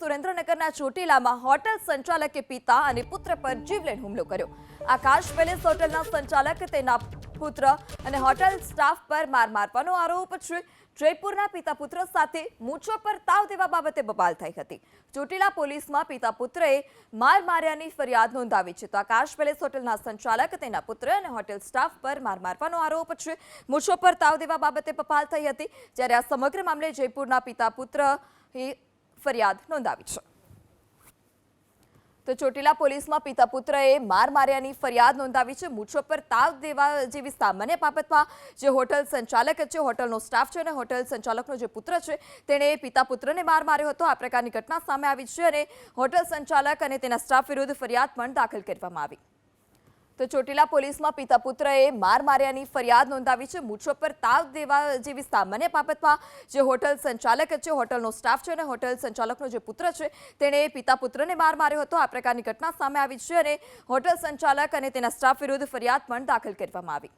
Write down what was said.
સુરેન્દ્રનગરના ચોટીલામાં હોટલ સંચાલકે પિતા અને પુત્ર પર જીવલેણ હુમલો કર્યો. આકાશ પેલેસ હોટલના સંચાલક, તેના પુત્ર અને હોટેલ સ્ટાફ પર માર મારવાનો આરોપ છે. જયપુરના પિતા પુત્ર સાથે મૂછો પર તાવ દેવા બાબતે બબાલ થઈ હતી. ચોટીલા પોલીસમાં પિતા પુત્રએ માર માર્યાની ફરિયાદ નોંધાવી છે. તો આકાશ પેલેસ હોટલના સંચાલક, તેના પુત્ર અને હોટેલ સ્ટાફ પર માર મારવાનો આરોપ છે. મૂછો પર તાવ દેવા બાબતે બબાલ થઈ હતી. જ્યારે આ સમગ્ર મામલે જયપુરના પિતા પુત્રએ ફરિયાદ નોંધાવી છે. તો ચોટીલા પોલીસમાં પિતા પુત્રએ માર માર્યાની ફરિયાદ નોંધાવી છે. મૂછો પર તાવ દેવા જેવી સામાન્ય બાબતમાં જે હોટલ સંચાલક છે, હોટલનો સ્ટાફ છે અને હોટલ સંચાલકનો જે પુત્ર છે, તેણે પિતા પુત્રને માર માર્યો હતો. આ પ્રકારની ઘટના સામે આવી છે અને હોટલ સંચાલક અને તેના સ્ટાફ વિરુદ્ધ ફરિયાદ પણ દાખલ કરવામાં આવી. તો ચોટીલા પોલીસમાં પિતા પુત્રએ માર માર્યાની ફરિયાદ નોંધાવી છે. મૂછો પર તાવ દેવા જેવી સામાન્ય બાબતમાં જે હોટલ સંચાલક છે, હોટલનો સ્ટાફ છે અને હોટલ સંચાલકનો જે પુત્ર છે, તેણે પિતા પુત્રને માર માર્યો હતો. આ પ્રકારની ઘટના સામે આવી છે અને હોટલ સંચાલક અને તેના સ્ટાફ વિરુદ્ધ ફરિયાદ પણ દાખલ કરવામાં આવી.